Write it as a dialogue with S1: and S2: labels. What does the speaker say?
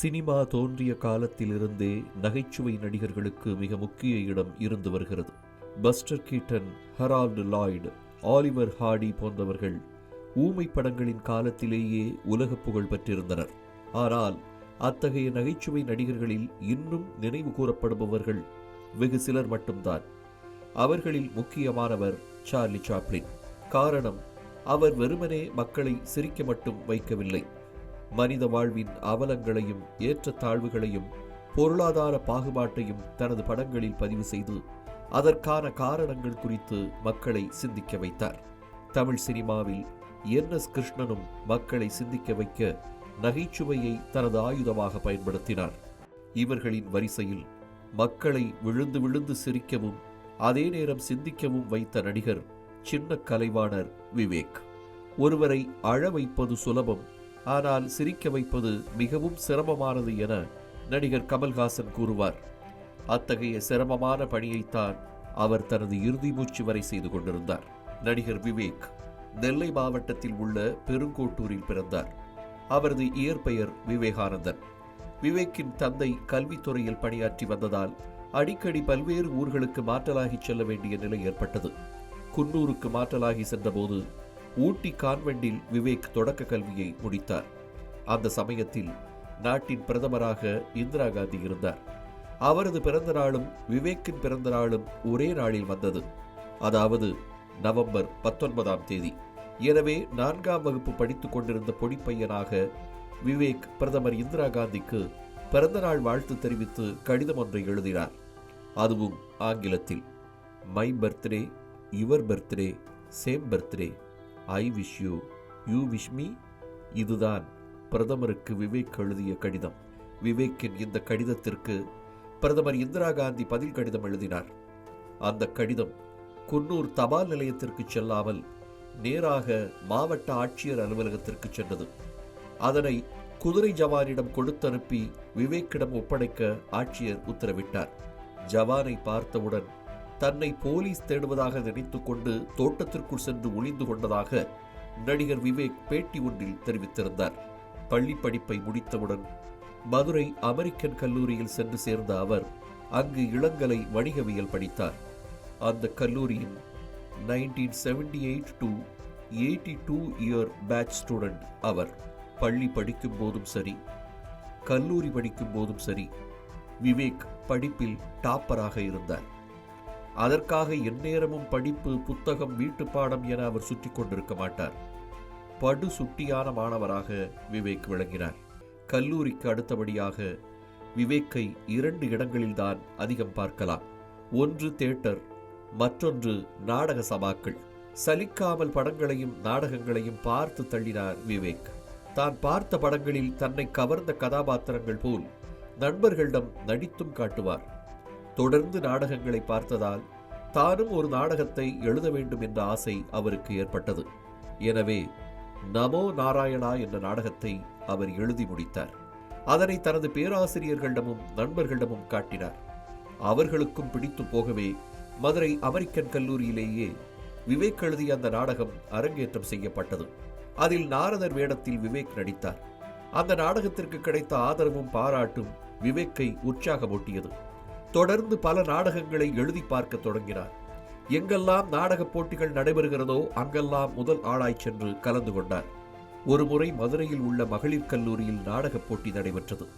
S1: Cinema தோன்றிய காலத்திலிருந்தே நகைச்சுவை நடிகர்களுக்கு மிக முக்கிய இடம் இருந்து வருகிறது. Buster Keaton Harold Lloyd Oliver Hardy போன்றவர்கள் ஊமை படங்களின் காலத்திலேயே உலக புகழ் பெற்றிருந்தனர். ஆனால் அத்தகைய நகைச்சுவை நடிகர்களில் இன்னும் நினைவு கூறப்படுபவர்கள் வெகு சிலர் மட்டும்தான். அவர்களில் முக்கியமானவர் சார்லி சாப்ளின். காரணம் அவர் வெறுமனே மக்களை சிரிக்க மட்டும் வைக்கவில்லை. மனித வாழ்வின் அவலங்களையும் ஏற்றத்தாழ்வுகளையும் பொருளாதார பாகுபாட்டையும் தனது படங்களில் பதிவு செய்து அதற்கான காரணங்கள் குறித்து மக்களை சிந்திக்க வைத்தார். தமிழ் சினிமாவில் என் எஸ் கிருஷ்ணனும் மக்களை சிந்திக்க வைக்க நகைச்சுவையை தனது ஆயுதமாக பயன்படுத்தினார். இவர்களின் வரிசையில் மக்களை விழுந்து விழுந்து சிரிக்கவும் அதே நேரம் சிந்திக்கவும் வைத்த நடிகர் சின்ன கலைவாணர் விவேக். ஒருவரை அழ வைப்பது சுலபம் ஆனால் சிரிக்க வைப்பது மிகவும் சிரமமானது என நடிகர் கமல்ஹாசன் கூறுவார். அத்தகைய சிரமமான பணியைத்தான் அவர் தனது இறுதி மூச்சு வரை செய்து கொண்டிருந்தார். நடிகர் விவேக் நெல்லை மாவட்டத்தில் உள்ள பெருங்கோட்டூரில் பிறந்தார். அவரது இயற்பெயர் விவேகானந்தன். விவேக்கின் தந்தை கல்வித்துறையில் பணியாற்றி வந்ததால் அடிக்கடி பல்வேறு ஊர்களுக்கு மாற்றலாகி செல்ல வேண்டிய நிலை ஏற்பட்டது. குன்னூருக்கு மாற்றலாகி சென்றபோது ஊட்டி கான்வெண்டில் விவேக் தொடக்க கல்வியை முடித்தார். அந்த சமயத்தில் நாட்டின் பிரதமராக இந்திரா காந்தி இருந்தார். அவரது பிறந்த நாளும் விவேக்கின் பிறந்த நாளும் ஒரே நாளில் வந்தது. அதாவது நவம்பர் பத்தொன்பதாம் தேதி. எனவே நான்காம் வகுப்பு படித்துக் கொண்டிருந்த பொடிப்பையனாக விவேக் பிரதமர் இந்திரா காந்திக்கு பிறந்தநாள் வாழ்த்து தெரிவித்து கடிதம் ஒன்றை எழுதினார். அதுவும் ஆங்கிலத்தில். My birthday your birthday same birthday I wish you you wish me இதுதான் பிரதமருக்கு விவேக் எழுதிய கடிதம். விவேக்கின் இந்த கடிதத்திற்கு பிரதமர் இந்திரா காந்தி பதில் கடிதம் எழுதினார். அந்த கடிதம் குன்னூர் தபால் நிலையத்திற்கு செல்லாமல் நேராக மாவட்ட ஆட்சியர் அலுவலகத்திற்கு சென்றது. அதனை குதிரை ஜவானிடம் கொடுத்தனுப்பி விவேக்கிடம் ஒப்படைக்க ஆட்சியர் உத்தரவிட்டார். ஜவானை பார்த்தவுடன் தன்னை போலீஸ் தேடுவதாக நினைத்துக்கொண்டு தோட்டத்திற்குள் சென்று ஒளிந்து கொண்டதாக நடிகர் விவேக் பேட்டி ஒன்றில் தெரிவித்திருந்தார். பள்ளி படிப்பை முடித்தவுடன் மதுரை அமெரிக்கன் கல்லூரியில் சென்று சேர்ந்த அவர் அங்கு இளங்கலை வணிகவியல் படித்தார். அந்த கல்லூரியின் nineteen seventy eight to eighty two year batch student அவர். பள்ளி படிக்கும் போதும் சரி கல்லூரி படிக்கும் போதும் சரி விவேக் படிப்பில் டாப்பராக இருந்தார். அதற்காக எந்நேரமும் படிப்பு புத்தகம் வீட்டு பாடம் என அவர் சுற்றி கொண்டிருக்க மாட்டார். படு சுட்டியான மாணவராக விவேக் விளங்கினார். கல்லூரிக்கு அடுத்தபடியாக விவேக்கை இரண்டு இடங்களில்தான் அதிகம் பார்க்கலாம். ஒன்று தேட்டர் மற்றொன்று நாடக சபாக்கள். சலிக்காமல் படங்களையும் நாடகங்களையும் பார்த்து தள்ளினார் விவேக். தான் பார்த்த படங்களில் தன்னை கவர்ந்த கதாபாத்திரங்கள் போல் நண்பர்களிடம் நடித்தும் காட்டுவார். தொடர்ந்து நாடகங்களை பார்த்ததால் தானும் ஒரு நாடகத்தை எழுத வேண்டும் என்ற ஆசை அவருக்கு ஏற்பட்டது. எனவே நமோ நாராயணா என்ற நாடகத்தை அவர் எழுதி முடித்தார். அதனை தனது பேராசிரியர்களிடமும் நண்பர்களிடமும் காட்டினார். அவர்களுக்கும் பிடித்து போகவே மதுரை அமெரிக்கன் கல்லூரியிலேயே விவேக் எழுதிய அந்த நாடகம் அரங்கேற்றம் செய்யப்பட்டது. அதில் நாரதர் வேடத்தில் விவேக் நடித்தார். அந்த நாடகத்திற்கு கிடைத்த ஆதரவும் பாராட்டும் விவேக்கை உற்சாகமூட்டியது. தொடர்ந்து பல நாடகங்களை எழுதி பார்க்க தொடங்கினார். எங்கெல்லாம் நாடகப் போட்டிகள் நடைபெறுகிறதோ அங்கெல்லாம் முதல் ஆளாய் சென்று கலந்து கொண்டார். ஒருமுறை மதுரையில் உள்ள மகளிர் கல்லூரியில் நாடகப் போட்டி நடைபெற்றது.